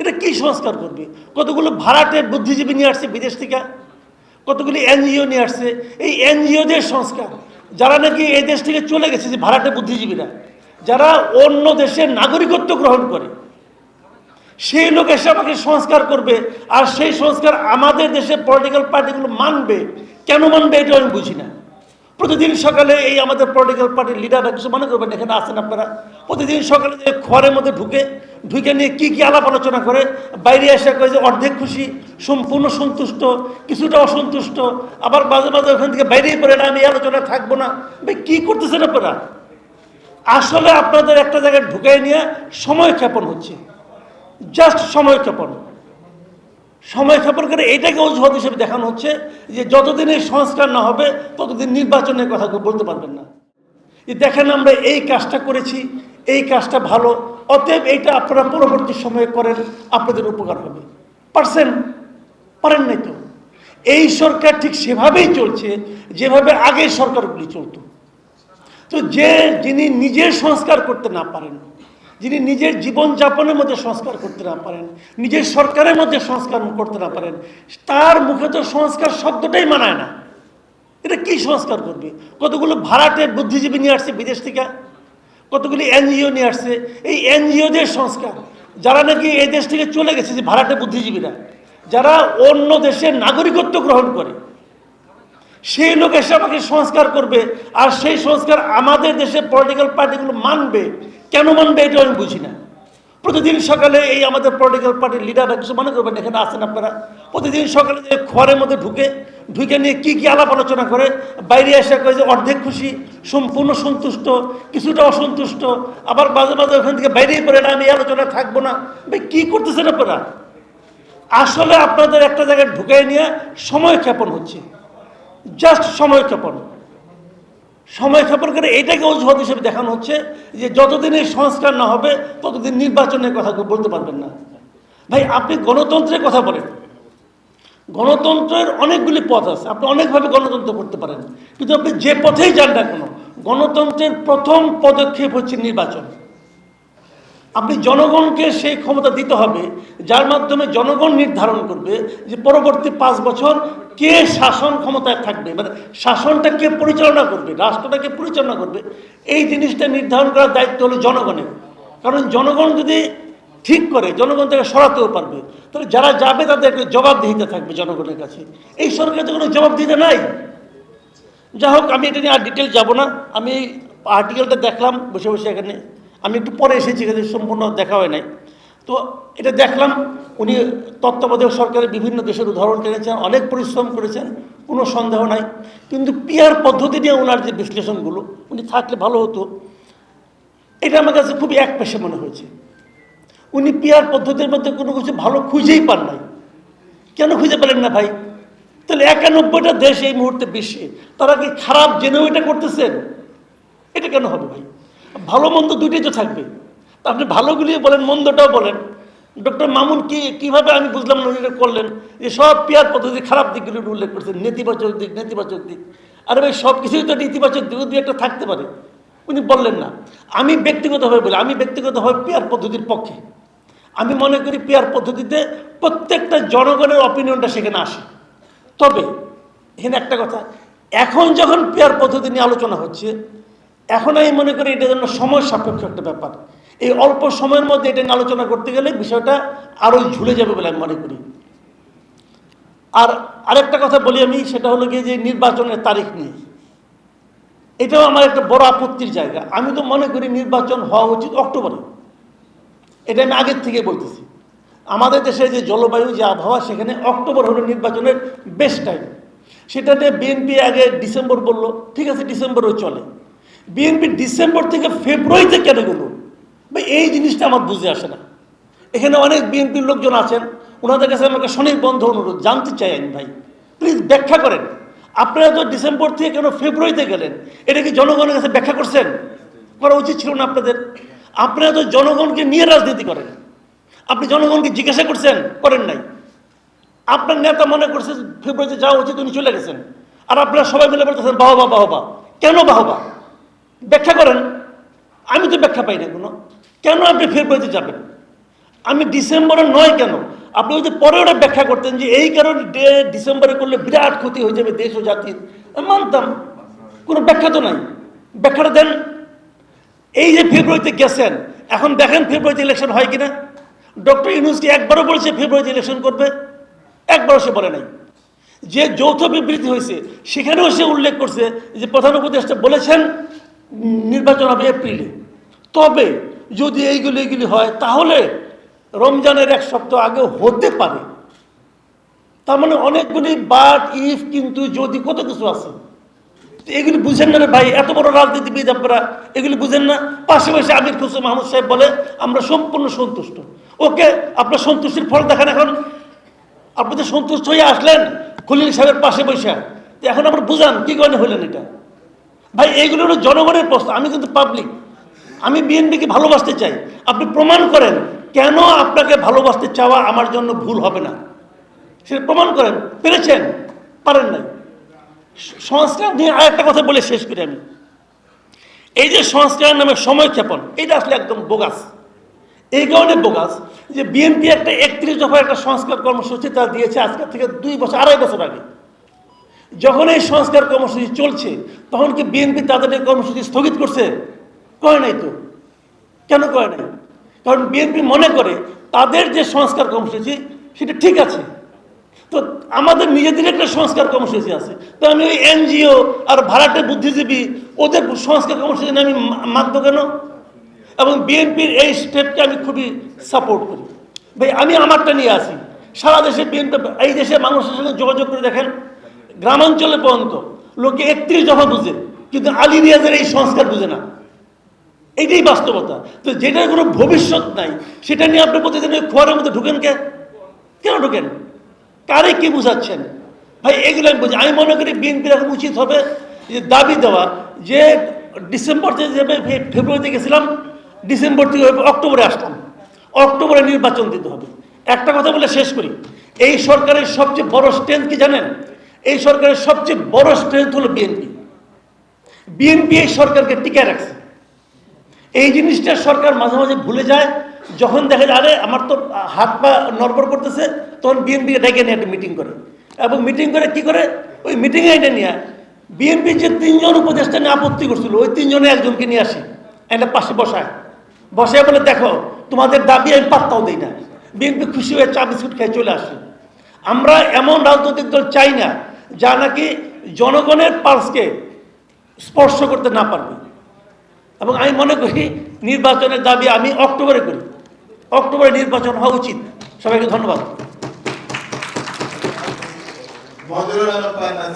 এটা কি সংস্কার করবে? কতগুলো ভাড়াটের বুদ্ধিজীবী নিয়ে আসছে বিদেশ থেকে? কতগুলি এনজিও নিয়ে আসছে? এই এনজিওদের সংস্কার। যারা নাকি এই দেশ থেকে চলে গেছে, যে ভাড়াটে বুদ্ধিজীবীরা, যারা অন্য দেশের নাগরিকত্ব গ্রহণ করে, সেই লোক এসে আমাকে সংস্কার করবে, আর সেই সংস্কার আমাদের দেশের পলিটিক্যাল পার্টিগুলো মানবে। কেন মানবে এটা আমি বুঝি না। প্রতিদিন সকালে এই আমাদের পলিটিক্যাল পার্টির লিডাররা কিছু মনে করবেন? এখানে আসেন আপনারা। প্রতিদিন সকালে যে ঘরের মধ্যে ঢুকে ঢুকে নিয়ে কি কি আলাপ আলোচনা করে, বাইরে এসে কয়ে যে অর্ধেক খুশি, সম্পূর্ণ সন্তুষ্ট, কিছুটা অসন্তুষ্ট, আবার মাঝে মাঝে ওখান থেকে বাইরেই পড়ে না, আমি আলোচনা থাকব না। ভাই, কী করতেছেন আপনারা? আসলে আপনাদের একটা জায়গায় ঢুকাই নিয়ে সময় ক্ষেপণ হচ্ছে। জাস্ট সময় ক্ষেপণ। সময় ক্ষেপণ করে এটাকে অজুহাত হিসেবে দেখানো হচ্ছে যে যতদিন এই সংস্কার না হবে, ততদিন নির্বাচনের কথা বলতে পারবেন না। দেখেন আমরা এই কাজটা করেছি এই কাজটা ভালো, অতএব এইটা আপনারা পরবর্তী সময়ে করেন, আপনাদের উপকার হবে। পারছেন? পারেন নাই তো? এই সরকার ঠিক সেভাবেই চলছে, যেভাবে আগের সরকারগুলি চলতো। তো যে যিনি নিজের সংস্কার করতে না পারেন, যিনি নিজের জীবনযাপনের মধ্যে সংস্কার করতে না পারেন, নিজের সরকারের মধ্যে সংস্কার করতে না পারেন, তার মুখে তো সংস্কার শব্দটাই মানায় না। এটা কি সংস্কার করবে? কতগুলো ভাড়াটের বুদ্ধিজীবী নিয়ে আসছে বিদেশ থেকে? কতগুলি এনজিও নিয়ে আসছে? এই এনজিওদের সংস্কার। যারা নাকি এই দেশ থেকে চলে গেছে, যে ভাড়াটে বুদ্ধিজীবীরা, যারা অন্য দেশের নাগরিকত্ব গ্রহণ করে, সেই লোক এসে আমাকে সংস্কার করবে, আর সেই সংস্কার আমাদের দেশের পলিটিক্যাল পার্টিগুলো মানবে। কেন মানবে, এটা আমি বুঝি না। প্রতিদিন সকালে এই আমাদের পলিটিক্যাল পার্টির লিডাররা কিছু মনে করবেন এখানে আসেন আপনারা? প্রতিদিন সকালে যে ঘরের মধ্যে ঢুকে ঢুকে নিয়ে কী কী আলাপ আলোচনা করে, বাইরে আসা করে যে অর্ধেক খুশি, সম্পূর্ণ সন্তুষ্ট, কিছুটা অসন্তুষ্ট, আবার মাঝে মাঝে ওখান থেকে বাইরেই পড়ে না, আমি এই আলোচনায় থাকব না। ভাই, কী করতেছেন আপনারা? আসলে আপনাদের একটা জায়গায় ঢুকাই নিয়ে সময় ক্ষেপণ হচ্ছে। জাস্ট সময় ক্ষেপণ। সময় ক্ষেপণ করে এটাকে অজুহাত হিসেবে দেখানো হচ্ছে যে যতদিন এই সংস্কার না হবে, ততদিন নির্বাচনের কথা বলতে পারবেন না। ভাই, আপনি গণতন্ত্রের কথা বলেন। গণতন্ত্রের অনেকগুলি পথ আছে। আপনি অনেকভাবে গণতন্ত্র করতে পারেন। কিন্তু আপনি যে পথেই যান না কেন, গণতন্ত্রের প্রথম পদক্ষেপ হচ্ছে নির্বাচন। আপনি জনগণকে সেই ক্ষমতা দিতে হবে, যার মাধ্যমে জনগণ নির্ধারণ করবে যে পরবর্তী পাঁচ বছর কে শাসন ক্ষমতায় থাকবে? মানে শাসনটা কে পরিচালনা করবে? রাষ্ট্রটা কে পরিচালনা করবে? এই জিনিসটা নির্ধারণ করার দায়িত্ব হলো জনগণের। কারণ জনগণ যদি ঠিক করে, জনগণ থেকে সরাতেও পারবে। তাহলে যারা যাবে তাদের একটা জবাবদিহিতে থাকবে জনগণের কাছে। এই সরকারের তো কোনো জবাবদিহিতে নাই। যাই হোক, আমি এটা নিয়ে আর ডিটেল যাব না। আমি আর্টিকেলটা দেখলাম, বসে বসে এখানে। আমি একটু পরে এসেছি, এখানে সম্পূর্ণ দেখা হয় নাই। তো এটা দেখলাম, উনি তত্ত্বাবধায়ক সরকারের বিভিন্ন দেশের উদাহরণ টেনেছেন, অনেক পরিশ্রম করেছেন, কোনো সন্দেহ নাই। কিন্তু পিয়ার পদ্ধতি নিয়ে ওনার যে বিশ্লেষণগুলো, উনি থাকলে ভালো হতো। এটা আমার কাছে খুবই এক পেশে মনে হয়েছে। উনি পিয়ার পদ্ধতির মধ্যে কোনো কিছু ভালো খুঁজেই পান নাই। কেন খুঁজে পেলেন না ভাই? তাহলে একানব্বইটা দেশ এই মুহূর্তে বিশ্বে, তারা কি খারাপ জেনেও এটা করতেছেন? এটা কেন হবে ভাই? ভালো মন্দ দুইটাই তো থাকবে। আপনি ভালোগুলি বলেন, মন্দটাও বলেন। ডক্টর মামুন কি, কীভাবে আমি বুঝলাম না করলেন? যে সব পেয়ার পদ্ধতি, খারাপ দিকগুলি উল্লেখ করছেন নেতিবাচক দিক নেতিবাচক দিক। আরে ভাই, সব কিছুই তো নেতিবাচক দিক দুই একটা থাকতে পারে। উনি বললেন না। আমি ব্যক্তিগতভাবে বলি, আমি ব্যক্তিগতভাবে পেয়ার পদ্ধতির পক্ষে। আমি মনে করি পেয়ার পদ্ধতিতে প্রত্যেকটা জনগণের অপিনিয়নটা সেখানে আসে। তবে, এখানে একটা কথা, এখন যখন পেয়ার পদ্ধতি নিয়ে আলোচনা হচ্ছে, এখন আমি মনে করি এটা জন্য সময় সাপেক্ষ একটা ব্যাপার। এই অল্প সময়ের মধ্যে এটা নিয়ে আলোচনা করতে গেলে বিষয়টা আরও ঝুলে যাবে বলে আমি মনে করি। আর আরেকটা কথা বলি আমি, সেটা হলো গিয়ে যে নির্বাচনের তারিখ নিয়ে। এটাও আমার একটা বড় আপত্তির জায়গা। আমি তো মনে করি নির্বাচন হওয়া উচিত অক্টোবরে। এটা আমি আগের থেকে বলতেছি। আমাদের দেশে যে জলবায়ু, যে আবহাওয়া, সেখানে অক্টোবর হলো নির্বাচনের বেস্ট টাইম সেটাতে বিএনপি আগে ডিসেম্বর বলল, ঠিক আছে, ডিসেম্বরও চলে। বিএনপি ডিসেম্বর থেকে ফেব্রুয়ারিতে কেন গেল? ভাই, এই জিনিসটা আমার বুঝে আসে না। এখানে অনেক বিএনপির লোকজন আছেন, ওনাদের কাছে আমাকে বন্ধ অনুরোধ, জানতে চাই আমি ভাই। প্লিজ ব্যাখ্যা করেন। আপনারা তো ডিসেম্বর থেকে কেন ফেব্রুয়ারিতে গেলেন? এটা কি জনগণের কাছে ব্যাখ্যা করছেন? করা উচিত ছিল না আপনাদের? আপনারা তো জনগণকে নিয়ে রাজনীতি করেন। আপনি জনগণকে জিজ্ঞাসা করছেন, করেন নাই। আপনার নেতা মনে করছে ফেব্রুয়ারিতে যাওয়া উচিত, উনি চলে গেছেন। আর আপনারা সবাই মিলে বলতেছেন, বাহবা বাহবা। কেন বাহবা? ব্যাখ্যা করেন। আমি তো ব্যাখ্যা পাই না কোনো। কেন আপনি ফেব্রুয়ারিতে যাবেন? আমি ডিসেম্বরে নয় কেন? আপনি যদি পরে ওটা ব্যাখ্যা করতেন যে এই কারণে ডিসেম্বরে করলে বিরাট ক্ষতি হয়ে যাবে দেশ ও জাতির মানতাম, কোনো ব্যাখ্যা তো নাই। ব্যাখ্যাটা দেন। এই যে ফেব্রুয়ারিতে গেছেন, এখন দেখেন ফেব্রুয়ারিতে ইলেকশন হয় কিনা? ডক্টর ইউনুসকে একবারও বলেছে ফেব্রুয়ারিতে ইলেকশন করবে? একবারও সে বলে নাই। যে যৌথ বিবৃতি হয়েছে, সেখানেও সে উল্লেখ করছে যে প্রধান উপদেষ্টা বলেছেন নির্বাচন হবে এপ্রিলে। তবে যদি এইগুলি এগুলি হয়, তাহলে রমজানের এক সপ্তাহ আগে হতে পারে। তার মানে অনেকগুলি বাট ইফ, কিন্তু যদি কত কিছু আছে। এগুলি বুঝেন না রে ভাই, এত বড় রাজনীতিবিদ আপনারা, এগুলি বুঝেন না। পাশে পাশাপাশি আমির খুসরো মাহমুদ সাহেব বলে, আমরা সম্পূর্ণ সন্তুষ্ট। ওকে, আপনার সন্তুষ্টির ফল দেখান এখন। আপনি তো সন্তুষ্ট হয়ে আসলেন, খলিল সাহেবের পাশে বসে। এখন আমরা বুঝান, কি কারণে হইলেন এটা? ভাই, এইগুলো হলো জনগণের প্রশ্ন, আমি কিন্তু পাবলিক আমি বিএনপিকে ভালোবাসতে চাই। আপনি প্রমাণ করেন, কেন আপনাকে ভালোবাসতে চাওয়া আমার জন্য ভুল হবে না? সেটা প্রমাণ করেন। পেরেছেন? পারেন নাই। সংস্কার নিয়ে আরেকটা কথা বলে শেষ করি আমি। এই যে সংস্কারের নামে সময় ক্ষেপণ, এটা আসলে একদম বোগাস। এই কারণে বোগাস যে বিএনপি একটা একত্রিশ দফা একটা সংস্কার কর্মসূচি তারা দিয়েছে আজকের থেকে দুই বছর, আড়াই বছর আগে। যখন এই সংস্কার কর্মসূচি চলছে, তখন কি বিএনপি তাদের এই কর্মসূচি স্থগিত করছে? করে নাই তো? কেন করে নাই? কারণ বিএনপি মনে করে তাদের যে সংস্কার কর্মসূচি, সেটা ঠিক আছে। তো আমাদের নিজেদের একটা সংস্কার কর্মসূচি আছে। তো আমি ওই এনজিও আর ভাড়াটে বুদ্ধিজীবী, ওদের সংস্কার কর্মসূচি আমি মানবো কেন? এবং বিএনপির এই স্টেপকে আমি খুবই সাপোর্ট করি। ভাই, আমি আমারটা নিয়ে আসি। সারা দেশে বিএনপি, এই দেশের মানুষের সঙ্গে যোগাযোগ করে দেখেন, গ্রামাঞ্চলে পর্যন্ত লোকে একত্রিশ দফা বুঝে, কিন্তু আলী রিয়াজের এই সংস্কার বুঝে না। এইটাই বাস্তবতা। তো যেটার কোনো ভবিষ্যৎ নাই, সেটা নিয়ে আপনি প্রতিদিন ওই খোয়ারের মধ্যে ঢুকেন কে? কেন ঢুকেন? কারে কি বুঝাচ্ছেন? ভাই, এগুলো আমি বুঝি আমি মনে করি বিএনপির এখন উচিত হবে যে দাবি দেওয়া যে ডিসেম্বর থেকে ফে- ফেব্রুয়ারিতে গেছিলাম, ডিসেম্বর থেকে অক্টোবরে আসলাম। অক্টোবরে নির্বাচন দিতে হবে। একটা কথা বলে শেষ করি। এই সরকারের সবচেয়ে বড় স্ট্রেংথ কি জানেন? এই সরকারের সবচেয়ে বড় স্ট্রেংথ হলো বিএনপি। বিএনপি এই সরকারকে টিকায় রাখছে। এই জিনিসটা সরকার মাঝে মাঝে ভুলে যায়। যখন দেখা যায়, আরে, আমার তো হাত পা নড়বড় করতেছে, তখন বিএনপিকে ডেকে নিয়ে একটা মিটিং করে। এবং মিটিং করে কি করে? ওই মিটিংয়ে এটা নিয়ে। বিএনপি যে তিনজন উপদেষ্টা নিয়ে আপত্তি করছিল, ওই তিনজনে একজনকে নিয়ে আসে, একটা পাশে বসায়। বসায় বলে, দেখো, তোমাদের দাবি আমি পাত্তাও দিই না। বিএনপি খুশি হয়ে চা বিস্কুট খেয়ে চলে আসে। আমরা এমন রাজনৈতিক দল চাই না, যা নাকি জনগণের পার্সকে স্পর্শ করতে না পারবে। এবং আমি মনে করি নির্বাচনের দাবি আমি অক্টোবরে করি। অক্টোবরে নির্বাচন হওয়া উচিত। সবাইকে ধন্যবাদ।